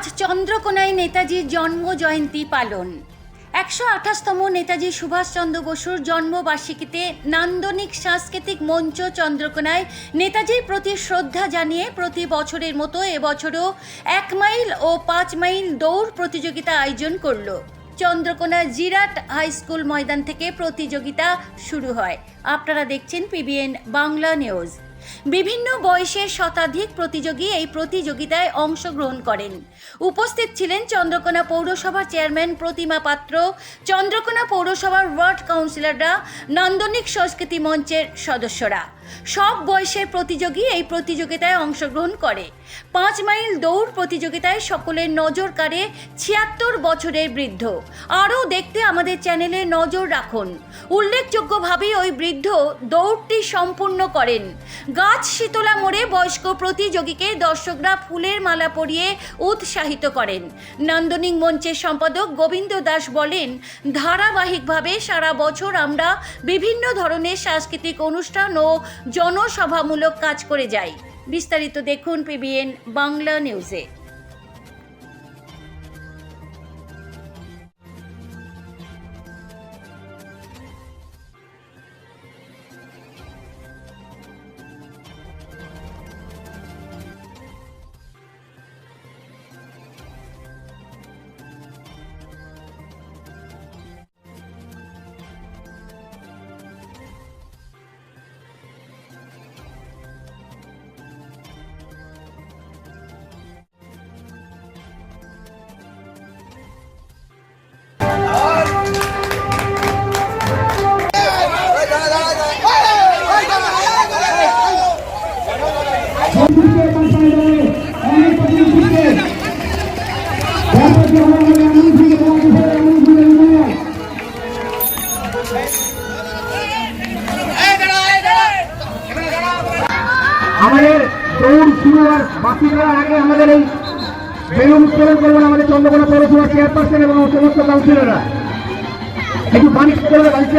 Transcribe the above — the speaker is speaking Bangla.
আজ চন্দ্রকোনায় নেতাজির জন্ম জয়ন্তী পালন। একশো আঠাশতম নেতাজি সুভাষচন্দ্র বসুর জন্মবার্ষিকীতে নান্দনিক সাংস্কৃতিক মঞ্চ চন্দ্রকোনায় নেতাজির প্রতি শ্রদ্ধা জানিয়ে প্রতি বছরের মতো এবছরও এক মাইল ও পাঁচ মাইল দৌড় প্রতিযোগিতা আয়োজন করল। চন্দ্রকোনা জিরাট হাই স্কুল ময়দান থেকে প্রতিযোগিতা শুরু হয়। আপনারা দেখছেন পিবিএন বাংলা নিউজ। বিভিন্ন বয়সের শতাধিক প্রতিযোগী এই প্রতিযোগিতায় অংশগ্রহণ করেন। উপস্থিত ছিলেন চন্দ্রকোনা পৌরসভার চেয়ারম্যান প্রতিমা পাত্র, চন্দ্রকোনা পৌরসভার ওয়ার্ড কাউন্সিলররা, নান্দনিক সংস্কৃতি মঞ্চের সদস্যরা। সব বয়সের প্রতিযোগী এই প্রতিযোগিতায় অংশগ্রহণ করে। পাঁচ মাইল দৌড় প্রতিযোগিতায় সকলের নজর কাড়ে ছিয়াত্তর বছরের বৃদ্ধ। আরও দেখতে আমাদের চ্যানেলে নজর রাখুন। উল্লেখযোগ্যভাবে ওই বৃদ্ধ দৌড়টি সম্পূর্ণ করেন। গাছ শীতলা মোড়ে বয়স্ক প্রতিযোগীকে দর্শকরা ফুলের মালা পরিয়ে উৎসাহিত করেন। নান্দনিক মঞ্চের সম্পাদক গোবিন্দ দাস বলেন, ধারাবাহিকভাবে সারা বছর আমরা বিভিন্ন ধরনের সাংস্কৃতিক অনুষ্ঠান ও জনসভামূলক কাজ করে যায়। বিস্তারিত দেখুন পিবিএন বাংলা নিউজে। আমাদের দৌড় শুরু হওয়ার বাকি করার আগে আমাদের এই বেলুন উত্তোলন করবেন আমাদের চন্দ্রকোনা পৌরসভা চেয়ারপারসন এবং সমস্ত কাউন্সিলররা। একটু বাণিজ্য করবে বাণিজ্য